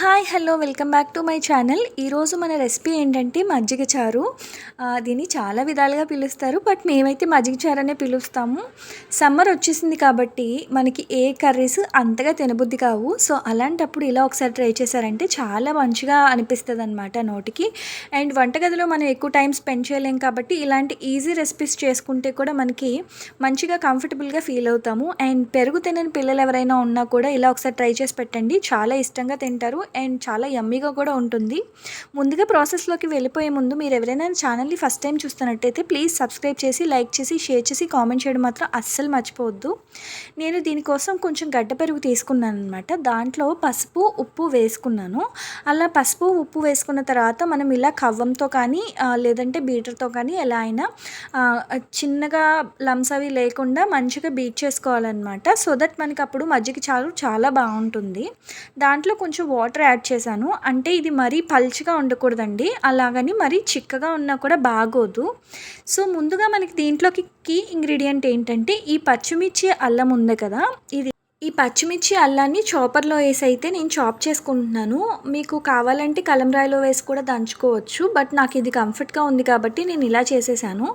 Hi hello welcome back to my channel. ఈరోజు మన recipe ఏంటంటే మజ్జిగ చారు. దీన్ని చాలా విధాలుగా పిలుస్తారు బట్ మేమైతే మజ్జిగ చారు అనే పిలుస్తాము. సమ్మర్ వచ్చేసింది కాబట్టి మనకి ఏ కర్రీస్ అంతగా తినబుద్ధి కావు. సో అలాంటప్పుడు ఇలా ఒకసారి ట్రై చేశారంటే చాలా మంచిగా అనిపిస్తుంది అనమాట నోటికి. అండ్ వంటగదిలో మనం ఎక్కువ టైం స్పెండ్ చేయలేం కాబట్టి ఇలాంటి ఈజీ రెసిపీస్ చేసుకుంటే కూడా మనకి మంచిగా కంఫర్టబుల్గా ఫీల్ అవుతాము. అండ్ పెరుగు తినని పిల్లలు ఎవరైనా ఉన్నా కూడా ఇలా ఒకసారి ట్రై చేసి పెట్టండి. చాలా ఇష్టంగా తింటారు. అండ్ చాలా యమ్మీగా కూడా ఉంటుంది. ముందుగా ప్రాసెస్లోకి వెళ్ళిపోయే ముందు మీరు ఎవరైనా ఛానల్ని ఫస్ట్ టైం చూస్తున్నట్టయితే ప్లీజ్ సబ్స్క్రైబ్ చేసి లైక్ చేసి షేర్ చేసి కామెంట్ చేయడం మాత్రం అస్సలు మర్చిపోవద్దు. నేను దీనికోసం కొంచెం గడ్డ పెరుగు తీసుకున్నాను అనమాట దాంట్లో పసుపు ఉప్పు వేసుకున్నాను. అలా పసుపు ఉప్పు వేసుకున్న తర్వాత మనం ఇలా కవ్వంతో కానీ లేదంటే బీటర్తో కానీ ఎలా అయినా చిన్నగా లమ్స్ అవి లేకుండా మంచిగా బీట్ చేసుకోవాలన్నమాట. సో దట్ మనకి అప్పుడు మజ్జిగ చారు చాలా బాగుంటుంది. దాంట్లో కొంచెం వాటర్ యాడ్ చేశాను. అంటే ఇది మరీ పల్చగా ఉండకూడదండి. అలాగని మరీ చిక్కగా ఉన్నా కూడా బాగోదు. సో ముందుగా మనకి దీంట్లోకి కీ ఇంగ్రీడియంట్ ఏంటంటే ఈ పచ్చిమిర్చి అల్లం ఉంది కదా. ఇది ఈ పచ్చిమిర్చి అల్లాన్ని చాపర్లో వేసి అయితే నేను చాప్ చేసుకుంటున్నాను. మీకు కావాలంటే కలంరాయిలో వేసి కూడా దంచుకోవచ్చు బట్ నాకు ఇది కంఫర్ట్గా ఉంది కాబట్టి నేను ఇలా చేసేసాను.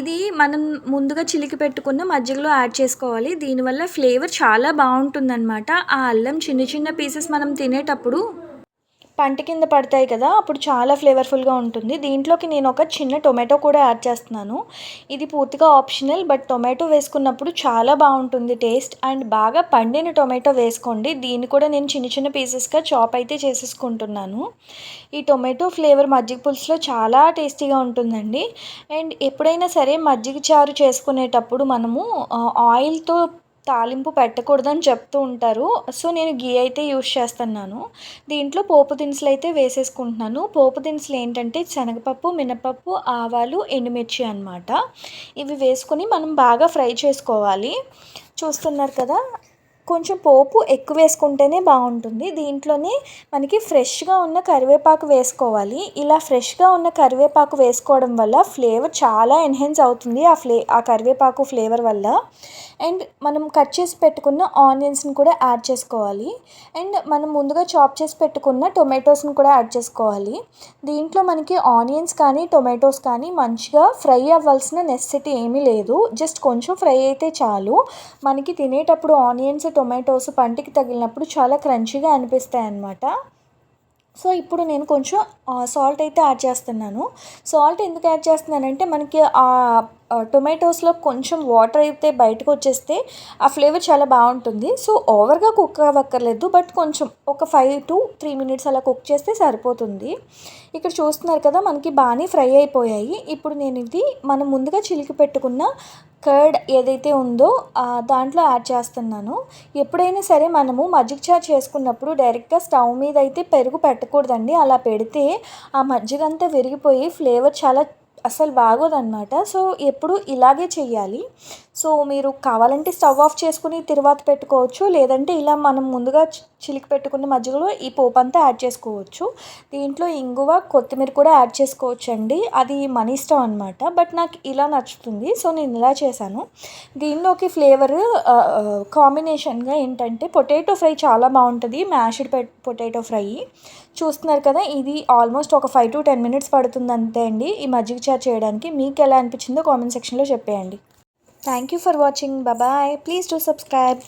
ఇది మనం ముందుగా చిలికి పెట్టుకున్న మజ్జిగలో యాడ్ చేసుకోవాలి. దీనివల్ల ఫ్లేవర్ చాలా బాగుంటుందన్నమాట. ఆ అల్లం చిన్న చిన్న పీసెస్ మనం తినేటప్పుడు పంట కింద పడతాయి కదా అప్పుడు చాలా ఫ్లేవర్ఫుల్గా ఉంటుంది. దీంట్లోకి నేను ఒక చిన్న టొమాటో కూడా యాడ్ చేస్తున్నాను. ఇది పూర్తిగా ఆప్షనల్ బట్ టొమాటో వేసుకున్నప్పుడు చాలా బాగుంటుంది టేస్ట్. అండ్ బాగా పండిన టొమాటో వేసుకోండి. దీన్ని కూడా నేను చిన్న చిన్న పీసెస్గా చాప్ అయితే చేసేసుకుంటున్నాను. ఈ టొమాటో ఫ్లేవర్ మజ్జిగ పులుసులో చాలా టేస్టీగా ఉంటుందండి. అండ్ ఎప్పుడైనా సరే మజ్జిగ చారు చేసుకునేటప్పుడు మనము ఆయిల్తో తాలింపు పెట్టకూడదని చెప్తూ ఉంటారు. సో నేను గీ అయితే యూస్ చేస్తున్నాను. దీంట్లో పోపు దినుసులు అయితే వేసేసుకుంటున్నాను. పోపు దినుసులు ఏంటంటే శనగపప్పు మినపప్పు ఆవాలు ఎండుమిర్చి అన్నమాట. ఇవి వేసుకుని మనం బాగా ఫ్రై చేసుకోవాలి. చూస్తున్నారు కదా? కొంచెం పోపు ఎక్కువ వేసుకుంటేనే బాగుంటుంది. దీంట్లోనే మనకి ఫ్రెష్గా ఉన్న కరివేపాకు వేసుకోవాలి. ఇలా ఫ్రెష్గా ఉన్న కరివేపాకు వేసుకోవడం వల్ల ఫ్లేవర్ చాలా ఎన్హెన్స్ అవుతుంది ఆ ఫ్లే ఆ కరివేపాకు ఫ్లేవర్ వల్ల. అండ్ మనం కట్ చేసి పెట్టుకున్న ఆనియన్స్ని కూడా యాడ్ చేసుకోవాలి. అండ్ మనం ముందుగా చాప్ చేసి పెట్టుకున్న టొమాటోస్ని కూడా యాడ్ చేసుకోవాలి. దీంట్లో మనకి ఆనియన్స్ కానీ టొమాటోస్ కానీ మంచిగా ఫ్రై అవ్వాల్సిన నెసెసిటీ ఏమీ లేదు. జస్ట్ కొంచెం ఫ్రై అయితే చాలు. మనకి తినేటప్పుడు ఆనియన్స్ టొమాటోస్ పంటికి తగిలినప్పుడు చాలా క్రంచీగా అనిపిస్తాయి అన్నమాట సో ఇప్పుడు నేను కొంచెం సాల్ట్ అయితే యాడ్ చేస్తున్నాను. సాల్ట్ ఎందుకు యాడ్ చేస్తున్నానంటే మనకి ఆ టొమాటోస్లో కొంచెం వాటర్ అయితే బయటకు వచ్చేస్తే ఆ ఫ్లేవర్ చాలా బాగుంటుంది. సో ఓవర్గా కుక్ అవ్వక్కర్లేదు బట్ కొంచెం ఒక ఫైవ్ టు త్రీ మినిట్స్ అలా కుక్ చేస్తే సరిపోతుంది. ఇక్కడ చూస్తున్నారు కదా మనకి బాగానే ఫ్రై అయిపోయాయి. ఇప్పుడు నేను ఇది మనం ముందుగా చిలికి పెట్టుకున్న కర్డ్ ఏదైతే ఉందో దాంట్లో యాడ్ చేస్తున్నాను. ఎప్పుడైనా సరే మనము మజ్జిగ చారు చేసుకున్నప్పుడు డైరెక్ట్గా స్టవ్ మీద అయితే పెరుగు పెట్టకూడదండి. అలా పెడితే ఆ మజ్జిగ అంతా విరిగిపోయి ఫ్లేవర్ చాలా అసలు బాగోదన్నమాట. సో ఎప్పుడు ఇలాగే చేయాలి సో మీరు కావాలంటే స్టవ్ ఆఫ్ చేసుకుని తిరువాత పెట్టుకోవచ్చు. లేదంటే ఇలా మనం ముందుగా చిలికి పెట్టుకున్న మజ్జిగలో ఈ పోపు అంతా యాడ్ చేసుకోవచ్చు. దీంట్లో ఇంగువ కొత్తిమీర కూడా యాడ్ చేసుకోవచ్చు అండి అది మన ఇష్టం అనమాట బట్ నాకు ఇలా నచ్చుతుంది. సో నేను ఇలా చేశాను. దీనిలోకి ఫ్లేవర్ కాంబినేషన్గా ఏంటంటే పొటాటో ఫ్రై చాలా బాగుంటుంది. Mashed potato fry. చూస్తున్నారు కదా ఇది ఆల్మోస్ట్ ఒక ఫైవ్ టు టెన్ మినిట్స్ పడుతుంది అంతే అండి. ఈ మజ్జిగ షేర్ చేయడానికి మీకు ఎలా అనిపించిందో కామెంట్ సెక్షన్లో చెప్పేయండి. Thank you for watching bye please do subscribe